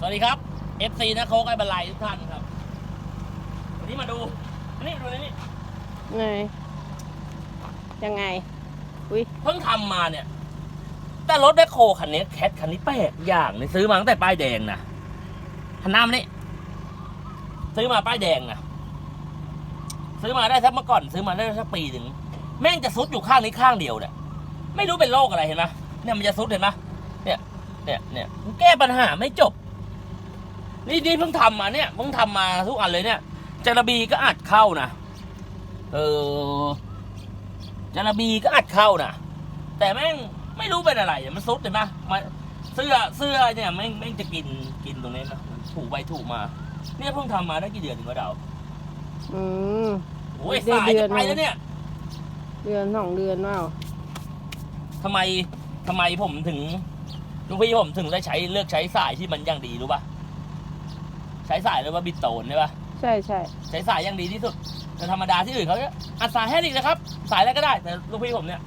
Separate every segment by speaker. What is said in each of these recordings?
Speaker 1: สวัสดีครับ FC นะโคกไอ้บรรลัยทุกท่านครับ วันนี้มาดูอันนี่ดูนี่นี่
Speaker 2: ไงยังไง อุ้ย
Speaker 1: เพิ่งทำมาเนี่ย แต่รถแบคโคคันนี้แคทคันนี้แปลกอย่างเลยซื้อมาตั้งแต่ป้ายแดงนะคันหน้ามันนี่ซื้อมาป้ายแดงนะซื้อมาได้สักเมื่อก่อน ซื้อมาได้สักปีหนึ่งแม่งจะซุดอยู่ข้างนี้ข้างเดียวเนี่ยไม่รู้เป็นโรคอะไรเห็นไหมเนี่ยมันจะซุดเห็นไหมเนี่ยเนี่ยเนี่ยมันแก้ปัญหาไม่จบ นี่นี่เพิ่งทำมาเนี่ยเพิ่งทำมาทุกอันเลยเนี่ยจาระบีก็อัดเข้านะเออจาระบีก็อัดเข้านะแต่แม่งไม่รู้เป็นอะไรมันซุดเห็นไหมมันเสื้อเสื้อเนี่ยแม่งแม่งจะกินกินตรงนี้นะมันถูไปถูมา เนี่ยเพิ่งทำมาได้กี่เดือนถึงวะเดา
Speaker 2: อืม
Speaker 1: โอ้ย
Speaker 2: ได้
Speaker 1: สาย
Speaker 2: เดือ
Speaker 1: จะ
Speaker 2: น
Speaker 1: ไปแล้วเนี่ย
Speaker 2: เดือนสองเดือนว่า
Speaker 1: ทำไมทำไมผมถึงลูกพี่ผมถึงได้ใช้เลือกใช้สายที่มันอย่างดีรู้ปะ ใช้สายเรียกว่าบิดโตนใช่ปะ
Speaker 2: ใช่ใช่
Speaker 1: ใช้สายอย่างดีที่สุด แต่ธรรมดาที่อื่นเขาจะอัดสายแค่นี้นะครับ สายอะไรก็ได้ แต่ลูกพี่ผมเนี่ย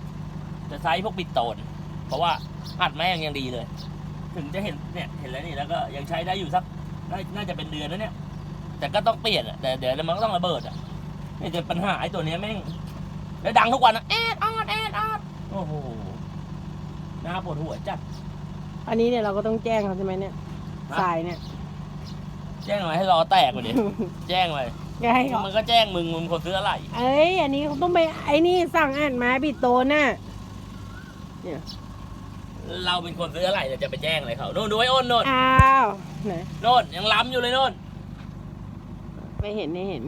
Speaker 1: จะใช้พวกบิดโตน เพราะว่าอัดแม่งยังดีเลย ถึงจะเห็นเนี่ยเห็นแล้วนี่แล้วก็ยังใช้ได้อยู่สักน่าน่าจะเป็นเดือนแล้วเนี่ย แต่ก็ต้องเปลี่ยนอะแต่เดี๋ยวมันก็ต้องระเบิดอะนี่จะปัญหาไอ้ตัวเนี้ยแม่งแล้วดังทุกวันอะแอดออดแอดออดโอ้โหน่าปวดหัวจัด
Speaker 2: อันนี้เนี่ยเราก็ต้องแจ้งเขาใช่ไหมเนี่ย
Speaker 1: ฮะ
Speaker 2: สายเนี่ย
Speaker 1: แจ้งหน่อยให้รอแตกกว่านี้แจ้งเลย
Speaker 2: ไงเขา
Speaker 1: มันก็แจ้งมึงมึงคนซื้ออะไร
Speaker 2: เอ้ย อันนี้เขาต้องไปไอ้นี่สั่งอ่านมาบิดโตนน่ะเนี่ย
Speaker 1: เราเป็นคนซื้ออะไรเราจะไปแจ้งอะไรเขาโน่นดูไอ้อ้นโน่น
Speaker 2: อ้าวไหน
Speaker 1: โน่นยังล้ำอยู่เลยโน่น
Speaker 2: ไม่เห็นไม่เห็น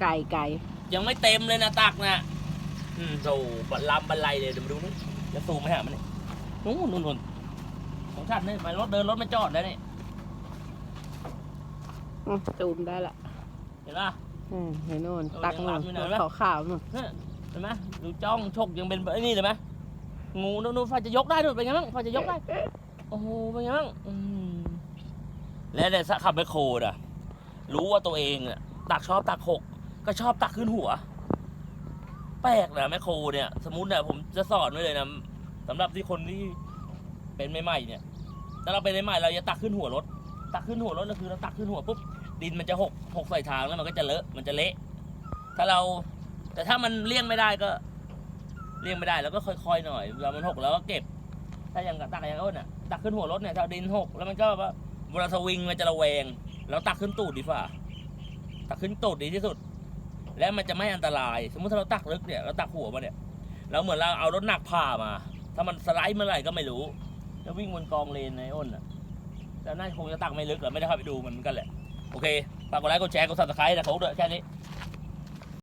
Speaker 2: ไก่ไก่
Speaker 1: ยังไม่เต็มเลยนะตักนะอืมโธ่บัลลำบันไลเลยเดี๋ยวมาดูนี่จะซูมไปหามันนี่นู่นนู่นนู่นของฉันนี่มารถเดินรถมาจอดแล้วนี่
Speaker 2: อืมจูมได้ละ
Speaker 1: เห็นปะ
Speaker 2: อืมเห็นโน่น
Speaker 1: เออ
Speaker 2: ตัก
Speaker 1: ยัง
Speaker 2: นู่
Speaker 1: หลั
Speaker 2: น
Speaker 1: บอยู่ไหน
Speaker 2: รถ
Speaker 1: วะ
Speaker 2: ขาวๆนู่น
Speaker 1: เนี่ยเห็นไหมดูจ้องชกยังเป็นไอ้นี่เลยไหมงูนู่นนู่นไฟจะยกได้ด้วยเป็นไงบ้างไฟจะยกได้โอ้โหเป็นไงบ้างอืมแล้วเนี่ยขับไปโคดอะ รู้ว่าตัวเองอะตักชอบตักหกก็ชอบตักขึ้นหัว แปลกนะแมคโครเนี่ย สมมติเนี่ยผมจะสอนไว้เลยนะสำหรับที่คนที่เป็นใหม่ๆเนี่ยถ้าเราเป็นใหม่ๆเราจะตักขึ้นหัวรถ ตักขึ้นหัวรถก็คือเราตักขึ้นหัวปุ๊บ ดินมันจะหกหกใส่ทางแล้วมันก็จะเลอะมันจะเละ ถ้าเรา แต่ถ้ามันเลี่ยงไม่ได้ก็เลี่ยงไม่ได้แล้วก็ค่อยๆหน่อยเรามันหกแล้วก็เก็บ ถ้าอย่างกับตักอย่างอ้นอะตักขึ้นหัวรถเนี่ยถ้าดินหกแล้วมันก็ว่าเวลาสวิงมันจะระแวงแล้วตักขึ้นตูดดีกว่าตักขึ้นตูดดีที่สุด และมันจะไม่อันตราย สมมติถ้าเราตักลึกเนี่ยเราตักหัวมาเนี่ยเราเหมือนเราเอารถหนักผ่ามา ถ้ามันสไลด์เมื่อไหร่ก็ไม่รู้จะวิ่งบนกองเลนในอ้นอะแต่น่าคงจะตักไม่ลึกหรอไม่ได้เข้าไปดูมันกันแหละ โอเคฝากกดไลค์กดแชร์กดซับสไครต์นะผมด้วยแค่นี้